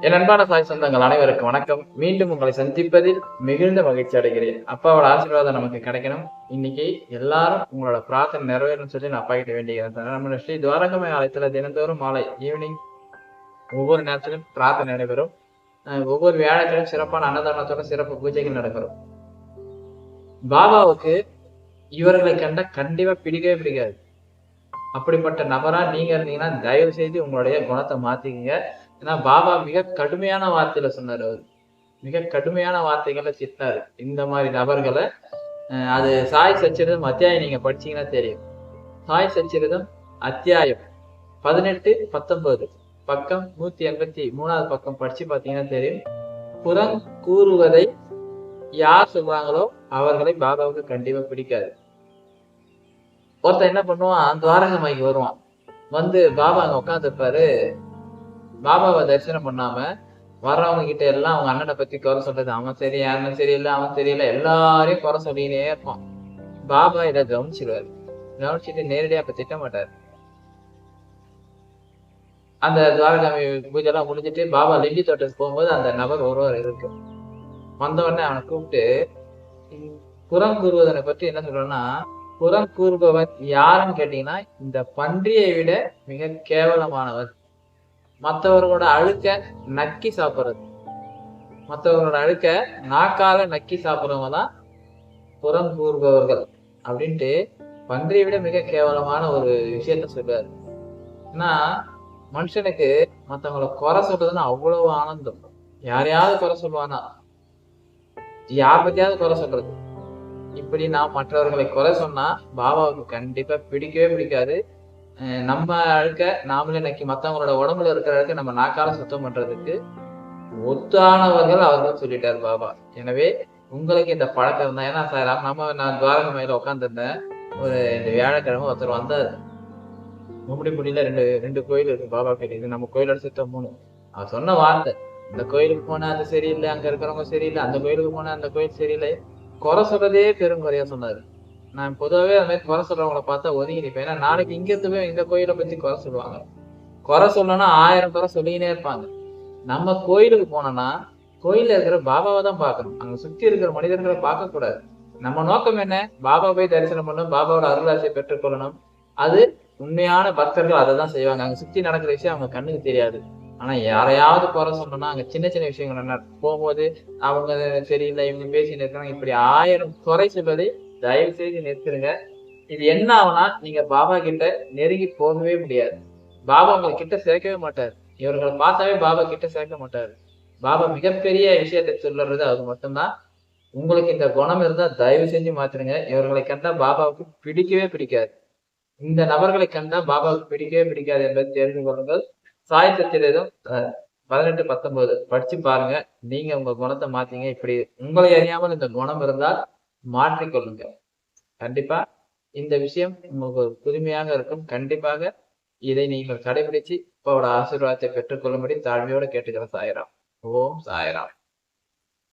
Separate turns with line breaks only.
என் அன்பான சாய் சொந்தங்கள் அனைவருக்கும் வணக்கம். மீண்டும் உங்களை சந்திப்பதில் மிகுந்த மகிழ்ச்சி அடைகிறேன். அப்பாவோட ஆசீர்வாதம் நமக்கு கிடைக்கணும். இன்னைக்கு எல்லாரும் உங்களோட பிரார்த்தனை நிறைவேறும் சொல்லி நான் அப்பா கிட்ட வேண்டிக்கிறேன். நம்ம ஸ்ரீ துவாரகமை ஆலயத்துல தினந்தோறும் மாலை ஈவினிங் ஒவ்வொரு நேரத்திலும் பிரார்த்தனை நடைபெறும். அஹ் ஒவ்வொரு வியாழக்கிழமை சிறப்பான அன்னதானத்தோட சிறப்பு பூஜைகள் நடக்கிறோம் பாபாவுக்கு இவர்களை கண்ட கண்டிப்பா பிடிக்கவே பிடிக்காது. அப்படிப்பட்ட நபரா நீங்க இருந்தீங்கன்னா தயவு செய்து உங்களுடைய குணத்தை மாத்திக்கங்க. ஏன்னா பாபா மிக கடுமையான வார்த்தையில சொன்னார் அவர். மிக கடுமையான வார்த்தைகளை திட்டாரு இந்த மாதிரி நபர்களை அது சாய் சச்சரிதம் அத்தியாயம் நீங்க படிச்சீங்கன்னா தெரியும். சாய் சச்சரிதம் அத்தியாயம் பதினெட்டு பத்தொன்பது. பக்கம் நூத்தி எண்பத்தி மூணாவது பக்கம் படிச்சு பார்த்தீங்கன்னா தெரியும். புறம் கூறுவதை யார் சொல்றாங்களோ அவர்களை பாபாவுக்கு கண்டிப்பா பிடிக்காது. ஒருத்தன் என்ன பண்ணுவான்? துவாரகமாய்க்கு வருவான். வந்து பாபா அங்க உட்காந்துருப்பாரு பாபாவை தரிசனம் பண்ணாம வர்றவங்க கிட்ட எல்லாம் அவங்க அண்ணனை பத்தி குறை சொல்றது அவன் சரி அண்ணன் சரியில்லை அவன் சரியில்லை எல்லாரையும் குறை சொல்லினே இருப்பான். பாபா இதை கவனிச்சிருவாரு. கவனிச்சுட்டு நேரடியா அப்ப திட்ட மாட்டாரு. அந்த துவாரகாமி பூஜை எல்லாம் முடிஞ்சிட்டு பாபா லில்லி தோட்டத்துக்கு போகும்போது அந்த நபர் ஒருவர் இருக்கு. வந்த உடனே அவனை கூப்பிட்டு புறம் கூறுவதனை பற்றி என்ன சொல்றேன்னா புறம் கூறுபவர் யாருன்னு கேட்டீங்கன்னா இந்த பன்றியை விட மிக கேவலமானவர். மற்றவர்களோட அழுக்க நக்கி சாப்பிடுறது. மற்றவர்களோட அழுக்க நாக்கால நக்கி சாப்பிட்றவங்க தான் புறம் கூறுபவர்கள் அப்படின்ட்டு பன்றியை விட மிக கேவலமான ஒரு விஷயத்த சொல்றாரு ஏன்னா மனுஷனுக்கு மற்றவங்கள குறை சொல்றதுன்னா அவ்வளவு ஆனந்தம். யாரையாவது குறை சொல்லுவானா? யார் பத்தியாவது குறை சொல்றது. இப்படி நான் மற்றவர்களை குறை சொன்னா பாபாவுக்கு கண்டிப்பா பிடிக்கவே பிடிக்காது. நம்ம அழுக்க நாமளே நக்கி மத்தவங்களோட உடம்புல இருக்கிற அழுக்க நம்ம நாக்கால சுத்தம் பண்றதுக்கு ஒத்தானவர்கள் அவர் தான் சொல்லிட்டார் பாபா. எனவே உங்களுக்கு இந்த பழக்கம் இருந்தா ஏன்னா சார் நம்ம நான் துவாரக மயில உட்காந்துருந்தேன் ஒரு இந்த வியாழக்கிழமை ஒருத்தர் வந்தார். முடியல ரெண்டு ரெண்டு கோயில் இருக்கு பாபா கோயில் இது நம்ம கோயிலோட சுத்தம் மூணு. அவர் சொன்ன வார்த்தை இந்த கோயிலுக்கு போனா அது சரியில்லை அங்க இருக்கிறவங்க சரியில்லை அந்த கோயிலுக்கு போனா அந்த கோயில் சரியில்லை. குறை சொல்றதே பெரும் குறையா சொன்னாரு. நான் பொதுவாகவே அந்த மாதிரி குறை சொல்றவங்கள பார்த்தா ஒதுங்கி நிற்பேன் ஏன்னா நாளைக்கு இங்கே போய் இந்த கோயிலை பத்தி குறை சொல்லுவாங்க. குறை சொல்லணும்னா ஆயிரம் குறை சொல்லிக்கினே இருப்பாங்க. நம்ம கோயிலுக்கு போனோம்னா கோயில்ல இருக்கிற பாபாவை தான் பார்க்கணும். அங்க சுத்தி இருக்கிற மனிதர்களை பார்க்க கூடாது நம்ம நோக்கம் என்ன? பாபா போய் தரிசனம் பண்ணணும் பாபாவோட அருளாசியை பெற்றுக்கொள்ளணும் அது உண்மையான பக்தர்கள் அதை தான் செய்வாங்க. அங்க சுத்தி நடக்கிற விஷயம் அவங்க கண்ணுக்கு தெரியாது. ஆனா யாரையாவது குறை சொல்லணும்னா அங்க சின்ன சின்ன விஷயங்கள் என்ன? போகும்போது அவங்க சரியில்லை இவங்க பேசிட்டு இருக்காங்க இப்படி ஆயிரம் குறை சொல்வதை தயவு செய்து நிறுத்துருங்க இது என்ன ஆகும்னா நீங்க பாபா கிட்ட நெருங்கி போகவே முடியாது. பாபா உங்களை கிட்ட சேர்க்கவே மாட்டார். இவர்களை பார்த்தாவே பாபா கிட்ட சேர்க்க மாட்டாரு. பாபா மிகப்பெரிய விஷயத்தை சொல்லுறது அது மட்டும்தான். உங்களுக்கு இந்த குணம் இருந்தா தயவு செஞ்சு மாத்துருங்க. இவர்களை கண்டா பாபாவுக்கு பிடிக்கவே பிடிக்காது. இந்த நபர்களை கண்டா பாபாவுக்கு பிடிக்கவே பிடிக்காது என்பதை தெரிந்து கொள்ளுங்கள். சாய் சத்திரதும் பதினெட்டு பத்தொன்பது படிச்சு பாருங்க. நீங்க உங்க குணத்தை மாத்தீங்க. இப்படி உங்களை அறியாமல் இந்த குணம் இருந்தால் மாற்றிக்கொள்ளுங்க. கண்டிப்பா இந்த விஷயம் உங்களுக்கு ஒரு புதுமையாக இருக்கும். கண்டிப்பாக இதை நீங்கள் கடைபிடிச்சு அப்பாவோட ஆசீர்வாதத்தை பெற்றுக்கொள்ளும்படி தாழ்மையோடு கேட்டுக்கிற சாயிராம். ஓம் சாயிராம்.